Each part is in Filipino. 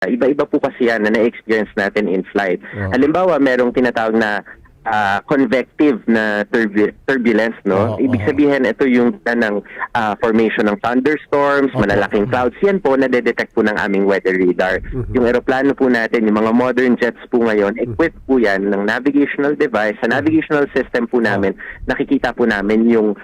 Iba-iba po kasi yan na na-experience natin in flight. Oh. Halimbawa, merong tinatawag na ah, convective na turbu- turbulence, no? Oo, Ibig sabihin, ito yung uh, ng ah, formation ng thunderstorms, Opo. malalaking clouds. Yan po, nadedetect po ng aming weather radar. Mhm. Yung eroplano po natin, yung mga modern jets po ngayon, equipped po yan ng navigational device. Sa navigational system po namin, nakikita po namin yung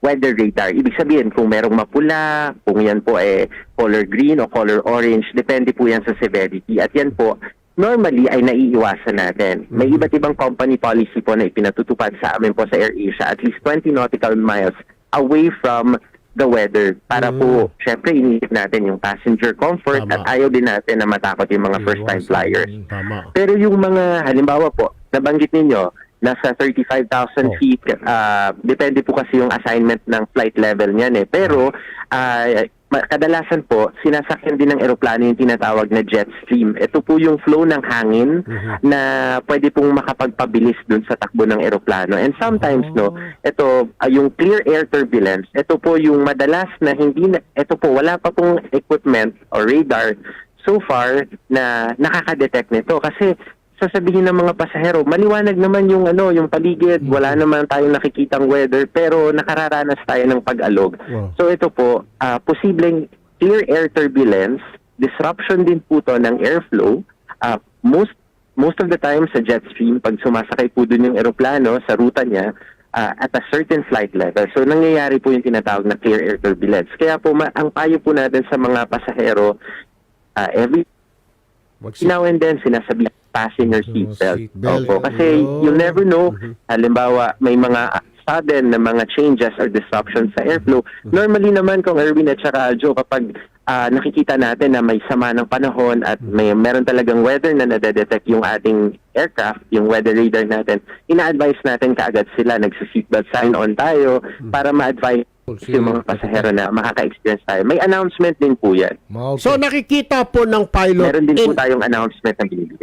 weather radar. Ibig sabihin, kung merong mapula, kung yan po eh color green o color orange, depende po yan sa severity. At yan po, normally ay naiiwasan natin. May iba't ibang company policy po na ipinatutupad sa amin po sa AirAsia, at least 20 nautical miles away from the weather. Para po, syempre, iniisip natin yung passenger comfort Tama. at ayaw din natin na matakot yung mga first-time Iwasan. flyers. Tama. Pero yung mga, halimbawa po, nabanggit ninyo, nasa 35,000 Oh. feet, ah, depende po kasi yung assignment ng flight level niyan eh. Pero, ah, ma- kadalasan po, sinasakyan din ng eroplano yung tinatawag na jet stream. Ito po yung flow ng hangin Mhm. na pwede pong makapagpabilis dun sa takbo ng eroplano. And sometimes, no, ito, ah, yung clear air turbulence, ito po yung madalas na hindi, na, ito po, wala pa pong equipment or radar so far na nakaka-detect nito. Kasi sasabihin ng mga pasahero, maliwanag naman yung ano, yung paligid, wala naman tayong nakikitang weather, pero nakararanas tayo ng pag-alog. Wow. So ito po, ah, posibleng clear air turbulence, disruption din po to ng airflow. Ah, most most of the time sa jet stream, pag sumasakay po dun yung eroplano sa ruta niya, ah, at a certain flight level. So nangyayari po yung tinatawag na clear air turbulence. Kaya po, ma- ang payo po natin sa mga pasahero, ah, every Magsi- now and then sinasabi fasten your seatbelt. Seatbelt. Opo, kasi Oh. you never know, Mhm. halimbawa may mga sudden na mga changes or disruptions sa airflow. Mm-hmm. Normally naman kung Erwin at saka Joe, kapag ah, nakikita natin na may sama ng panahon at Mm-hmm. may meron talagang weather na nadedetect yung ating aircraft, yung weather radar natin, ina-advise natin kaagad sila, nagsa-seatbelt sign on tayo Mm-hmm. para ma-advise yung mga pasahero na makaka-experience tayo. May announcement din po yan. So nakikita po ng pilot Meron din po in- tayong announcement na binibigay.